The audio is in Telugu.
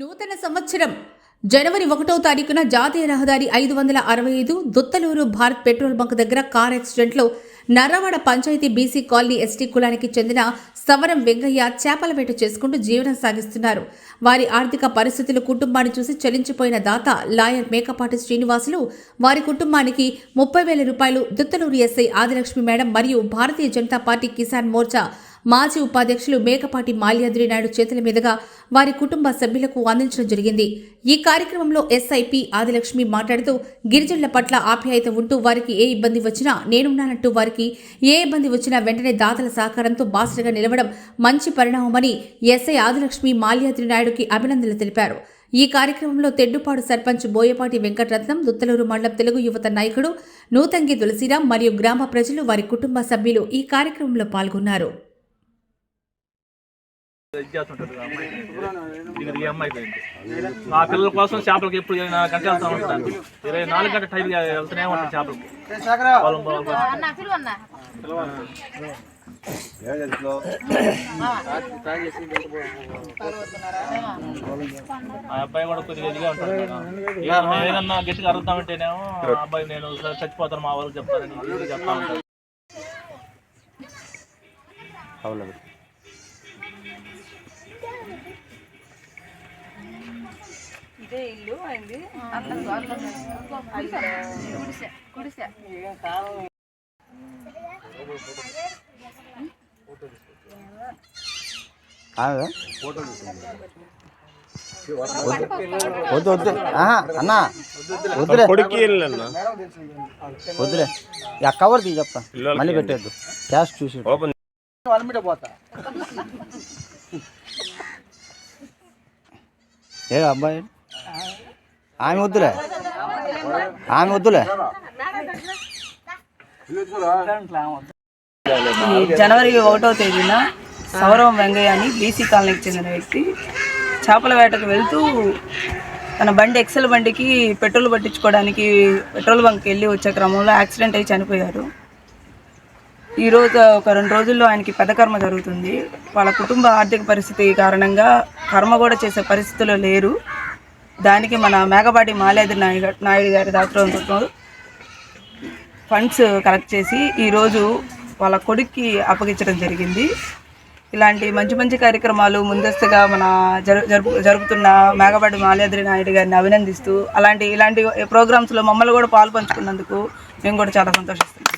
నూతన సంవత్సరం. జనవరి ఒకటో తారీఖున జాతీయ రహదారి ఐదు వందల అరవై ఐదు దుత్తలూరు భారత్ పెట్రోల్ బంక్ దగ్గర కార్ యాక్సిడెంట్లో Narravada panchayat BC colony ST కులానికి చెందిన సవరం వెంగయ్య చేపల వేట చేసుకుంటూ జీవనం సాగిస్తున్నారు. వారి ఆర్థిక పరిస్థితులు కుటుంబాన్ని చూసి చలించిపోయిన దాత లాయర్ మేకపాటి శ్రీనివాసులు వారి కుటుంబానికి ముప్పై వేల రూపాయలు దుత్తలూరు ఎస్ఐ ఆదిలక్ష్మి మేడం మరియు భారతీయ జనతా పార్టీ కిసాన్ మోర్చా మాజీ ఉపాధ్యక్షులు మేకపాటి మాల్యాద్రి నాయుడు చేతుల మీదుగా వారి కుటుంబ సభ్యులకు అందించడం జరిగింది. ఈ కార్యక్రమంలో ఎస్ఐపి ఆదిలక్ష్మి మాట్లాడుతూ గిరిజనుల పట్ల ఆప్యాయత ఉంటూ వారికి ఏ ఇబ్బంది వచ్చినా నేనున్నానంటూ వారికి ఏ ఇబ్బంది వచ్చినా వెంటనే దాతల సహకారంతో బాసటగా నిలవడం మంచి పరిణామమని ఎస్ఐ ఆదిలక్ష్మి మాల్యాద్రి నాయుడుకి అభినందనలు తెలిపారు. ఈ కార్యక్రమంలో తెడ్డుపాడు సర్పంచ్ బోయపాటి వెంకటరత్నం దుత్తలూరు మండలం తెలుగు యువత నాయకుడు నూతంగి తులసిరాం మరియు గ్రామ ప్రజలు వారి కుటుంబ సభ్యులు ఈ కార్యక్రమంలో పాల్గొన్నారు. ఇది చేస్తుంటారు ఆ అమ్మాయి. ఇది ఈ అమ్మాయి పోయింది. మా పిల్లల కోసం చేపలకి ఎప్పుడు ఇరవై నాలుగు గంటలు వెళ్తా ఉంటాను ఇరవై నాలుగు గంటల టైం వెళ్తూనే ఉంటాను చేపలకి. పొలం పొలం ఆ అబ్బాయి కూడా కొద్దిగా ఇదిగా ఉంటాడు. ఏదన్నా- గట్టిగా అరుద్దామంటేనేమో ఆ అబ్బాయి నేను చచ్చిపోతాను మా వాళ్ళకి చెప్తానని ఇది చెప్తా ఉంటాడు ఇదే ఇల్లు అయింది. గుడిసె. గుడిసె? వద్దు వద్దు. ఆహా, అన్న. వద్దులే. వద్దులే. ఇక కవర్ తీ చెప్తా. మళ్ళీ పెట్టేద్దు. క్యాష్ చూసి. ఏ అబ్బాయి? ఆమె వద్దులే. ఆమె వద్దులే. ఈ జనవరి ఒకటో తేదీన సౌరవం వెంగయ్య అని బీసీ కాలనీకి చెందిన వ్యక్తి చేపల వేటకు వెళ్తూ తన బండి ఎక్సెల్ బండికి పెట్రోల్ పట్టించుకోవడానికి పెట్రోల్ బంక్కి వెళ్ళి వచ్చే క్రమంలో యాక్సిడెంట్ అయి చనిపోయారు. ఈరోజు ఒక రెండు రోజుల్లో ఆయనకి పెద్ద కర్మ జరుగుతుంది. వాళ్ళ కుటుంబ ఆర్థిక పరిస్థితి కారణంగా కర్మ కూడా చేసే పరిస్థితిలో లేరు. దానికి మన మేకపాటి మాలేది నాయుడు నాయుడు గారి డాక్టర్ ఫండ్స్ కలెక్ట్ చేసి ఈరోజు వాళ్ళ కొడుక్కి అప్పగించడం జరిగింది. ఇలాంటి మంచి మంచి కార్యక్రమాలు ముందస్తుగా మన జరు జరుపు జరుపుతున్న మేఘపాటి మాలేద్రి నాయుడు గారిని అభినందిస్తూ అలాంటి ఇలాంటి ప్రోగ్రామ్స్లో మమ్మల్ని కూడా పాలు పంచుకున్నందుకు మేము కూడా చాలా సంతోషిస్తున్నాం.